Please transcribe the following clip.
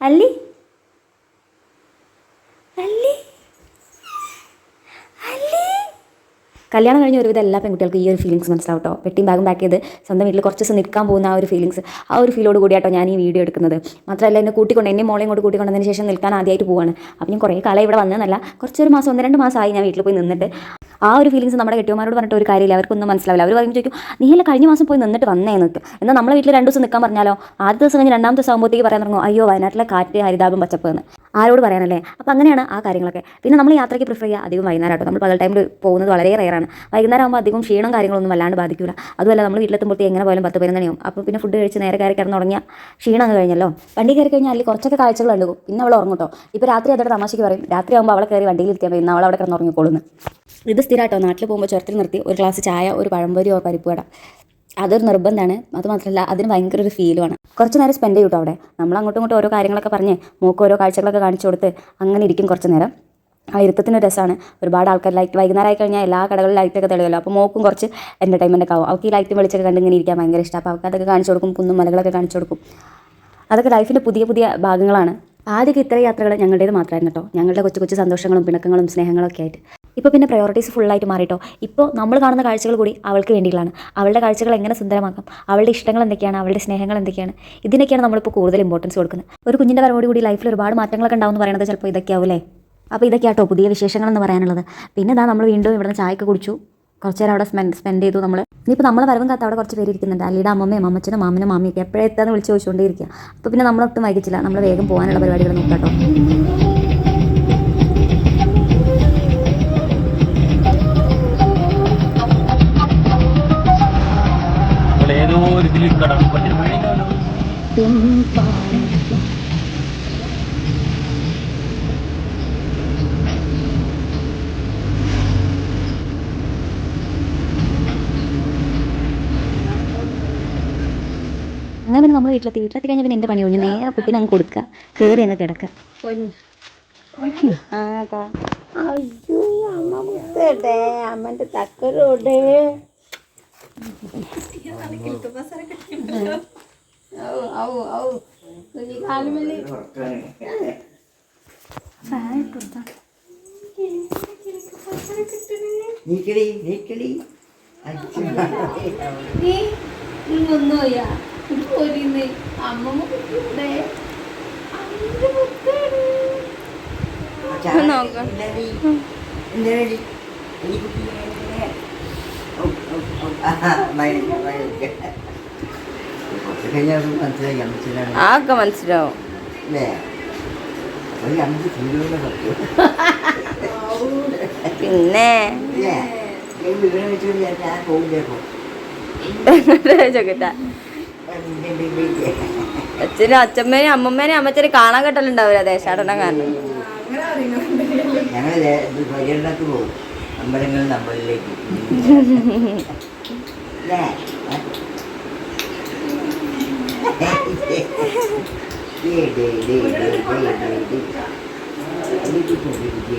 അല്ലി അല്ലി അല്ലി കല്യാണം കഴിഞ്ഞ ഒരുവിധം എല്ലാ പെൺകുട്ടികൾക്കും ഈ ഒരു ഫീലിങ്സ് മനസ്സിലാവും കേട്ടോ പെട്ടിയും ബാഗും പാക്ക് ചെയ്ത് സ്വന്തം വീട്ടിൽ കുറച്ച് ദിവസം നിൽക്കാൻ പോകുന്ന ആ ഒരു ഫീലിങ്സ് ആ ഒരു ഫീലോട് കൂടിയാട്ടോ ഞാൻ ഈ വീഡിയോ എടുക്കുന്നത്. മാത്രമല്ല എന്നെ കൂട്ടിക്കൊണ്ട് എന്നെ മോളെയും കൂടി കൂട്ടിക്കൊണ്ടതിന് ശേഷം നിൽക്കാൻ ആദ്യമായിട്ട് പോവാണ്. അപ്പം ഞാൻ കുറേ കാലം ഇവിടെ വന്നതല്ല കുറച്ചൊരു മാസം ഒന്ന് രണ്ട് മാസമായി ഞാൻ വീട്ടിൽ പോയി നിന്നിട്ട്. ആ ഒരു ഫീലിങ്സ് നമ്മുടെ കെട്ടിയമാരോട് പറഞ്ഞിട്ട് ഒരു കാര്യമില്ല. അവർക്കൊന്നും മനസ്സിലാവില്ല. അവർ പറയും ചോദിക്കും നീ അല്ല കഴിഞ്ഞ മാസം പോയി നിന്നിട്ട് വന്നേ നിൽക്കും എന്നാൽ നമ്മളെ വീട്ടിൽ രണ്ട് ദിവസം നിൽക്കാൻ പറഞ്ഞാലോ? ആദ്യ ദിവസം കഴിഞ്ഞ് രണ്ടാമത്തെ ദിവസം ആകുമ്പോഴത്തേക്ക് പറയാൻ തുടങ്ങും അയ്യോ വയനാട്ടിലെ കാറ്റ് ഹരിതാപം പച്ചപ്പ് എന്ന്. ആരോട് പറയാനല്ലേ? അപ്പോൾ അങ്ങനെയാണ് ആ കാര്യങ്ങളൊക്കെ. പിന്നെ നമ്മൾ യാത്രയ്ക്ക് പ്രിഫർ ചെയ്യുക അധികം വൈകുന്നേരമാട്ടോ നമ്മൾ പകൽ ടൈമിൽ പോകുന്നത് വളരെ റയറാണ് വൈകുന്നേരം ആകുമ്പോൾ അധികം ക്ഷീണം കാര്യങ്ങളൊന്നും വല്ലാണ്ട് ബാധിക്കില്ല അതുമല്ല നമ്മൾ വീട്ടിലെത്തുമ്പോഴത്തേക്ക് എങ്ങനെ പോയാലും പത്ത് പതിനൊന്നണിയാവും അപ്പോൾ പിന്നെ ഫുഡ് കഴിച്ച് നേരെ കയറി കിടന്ന് തുടങ്ങിയ ക്ഷീണം അങ്ങ് കഴിഞ്ഞല്ലോ. വണ്ടി കയറി കഴിഞ്ഞാൽ അല്ലെങ്കിൽ കുറച്ചൊക്കെ കാഴ്ചകൾ ഉണ്ടാകും പിന്നെ അവൾ ഉറങ്ങട്ടോ ഇപ്പോൾ രാത്രി അതോടെ തമാശയ്ക്ക് പറയും രാത്രി ആകുമ്പോൾ അവളെ കയറി വണ്ടിയിൽ ഇരുത്തിയാൽ പിന്നെ അവൾ അവിടെ കിടന്ന് ഉറങ്ങിക്കോളുന്നു. ഇത് സ്ഥിരമായിട്ടോ നാട്ടിൽ പോകുമ്പോൾ ചുരത്തിൽ നിർത്തി ഒരു ഗ്ലാസ് ചായ ഒരു പഴംപൊരിയോ പരിപ്പ് വട. അതൊരു നിർബന്ധമാണ് അത് മാത്രമല്ല അതിന് ഭയങ്കര ഒരു ഫീലുമാണ് കുറച്ച് നേരം സ്പെൻഡ് ചെയ്യൂട്ടോ അവിടെ? നമ്മൾ അങ്ങോട്ടും ഇങ്ങോട്ടും ഓരോ കാര്യങ്ങളൊക്കെ പറഞ്ഞ് മൂക്ക് ഓരോ കാഴ്ചകളൊക്കെ കാണിച്ചു കൊടുത്ത് അങ്ങനെ ഇരിക്കും കുറച്ച് നേരം. ആ ഇരുത്തത്തിന് രസമാണ് ഒരുപാട് ആൾക്കാർ ലൈറ്റ് വൈകുന്നേരം ആയി കഴിഞ്ഞാൽ എല്ലാ കടകളിലും ലൈറ്റൊക്കെ തെളിയുമല്ലോ. അപ്പോൾ മോക്കും കുറച്ച് എന്റർടൈൻമെന്റ് ഒക്കെ ആവും. അവൾക്ക് ഈ ലൈറ്റും വെളിച്ചൊക്കെ കണ്ട് ഇങ്ങനെ ഇരിക്കാൻ ഭയങ്കര ഇഷ്ടം. അപ്പോൾ അവൾക്ക് അതൊക്കെ കാണിച്ചു കൊടുക്കും കുന്നും മലകളൊക്കെ കാണിച്ചു കൊടുക്കും. അതൊക്കെ ലൈഫിന്റെ പുതിയ പുതിയ ഭാഗങ്ങളാണ്. ആദ്യമൊക്കെ ഇത്ര യാത്രകൾ ഞങ്ങളുടേത് മാത്രമായിരുന്നു കേട്ടോ ഞങ്ങളുടെ കൊച്ചു കൊച്ചു സന്തോഷങ്ങളും പിണക്കങ്ങളും സ്നേഹങ്ങളൊക്കെ ആയിട്ട്. ഇപ്പോൾ പിന്നെ പ്രയോറിറ്റീസ് ഫുള്ളായിട്ട് മാറിയിട്ടോ ഇപ്പോൾ നമ്മൾ കാണുന്ന കാഴ്ചകൾ കൂടി അവൾക്ക് വേണ്ടിയുള്ളതാണ് അവളുടെ കാഴ്ചകൾ എങ്ങനെ സുന്ദരമാക്കാം? അവളുടെ ഇഷ്ടങ്ങൾ എന്തൊക്കെയാണ്? അവളുടെ സ്നേഹങ്ങൾ എന്തൊക്കെയാണ്? ഇതിനൊക്കെയാണ് നമ്മളിപ്പോൾ കൂടുതൽ ഇമ്പോർട്ടൻസ് കൊടുക്കുന്നത്. ഒരു കുഞ്ഞിന്റെ വരവോട് കൂടി ലൈഫിൽ ഒരുപാട് മാറ്റങ്ങളൊക്കെ ഉണ്ടാവും എന്ന് പറയുന്നത് ചിലപ്പോൾ ഇതൊക്കെ അപ്പോൾ അപ്പോൾ ഇതൊക്കെയാട്ടോ പുതിയ വിശേഷങ്ങൾ എന്ന് പറയാനുള്ളത്. പിന്നെ ഇതാ നമ്മൾ വീണ്ടും ഇവിടുന്ന് ചായക്ക് കുടിച്ചു. കുറച്ച് നേരം അവിടെ സ്പെൻഡ് സ്പെൻഡ് ചെയ്തു നമ്മൾ ഇനിയിപ്പോൾ നമ്മളെ വരവും കാത്ത് അവിടെ കുറച്ച് പേര് ഇരിക്കുന്നുണ്ട്. അല്ലിയുടെ അമ്മമ്മയും അമ്മച്ചനും മാമനും മാമിയൊക്കെ എപ്പോഴെത്താന്ന് വിളിച്ച് ചോദിച്ചുകൊണ്ടേ ഇരിക്കുക അപ്പോൾ പിന്നെ നമ്മളൊട്ടും വൈകിച്ചില്ല. നമ്മൾ വേഗം പോകാനുള്ള പരിപാടികൾ നോക്കാട്ടോ നമ്മൾ ഒരു പറ്റി മേടിക്കാമല്ലോ അങ്ങനെ പിന്നെ നമ്മൾ വീട്ടിലെത്തി. വീട്ടിലെത്തി കഴിഞ്ഞാൽ പിന്നെ എന്റെ പണി കഴിഞ്ഞു നേരെ കുട്ടീനെ അങ്ങ് കൊടുക്കുക. കയറി അങ്ങ് കിടക്കുക അയ്യോ അമ്മ അമ്മന്റെ തക്കരോടെ നീക്കടി നീക്കടി. ഒന്നുമില്ല പോരുന്നേ അമ്മമ്മ കുട്ടിയുടെ അമ്മന്റെ ആകെ മനസ്സിലാവും. പിന്നെ? ചോക്കട്ടാ അച്ഛനും അച്ഛമ്മേനും അമ്മമ്മേനെയും അമ്മച്ചനെ കാണാൻ കിട്ടലുണ്ടാവില്ല ദേശാടനം കാരണം. ഞങ്ങൾ പോകും അമ്പലങ്ങളിൽ അമ്പലത്തിലേക്ക് അല്ലേ day day day day day day day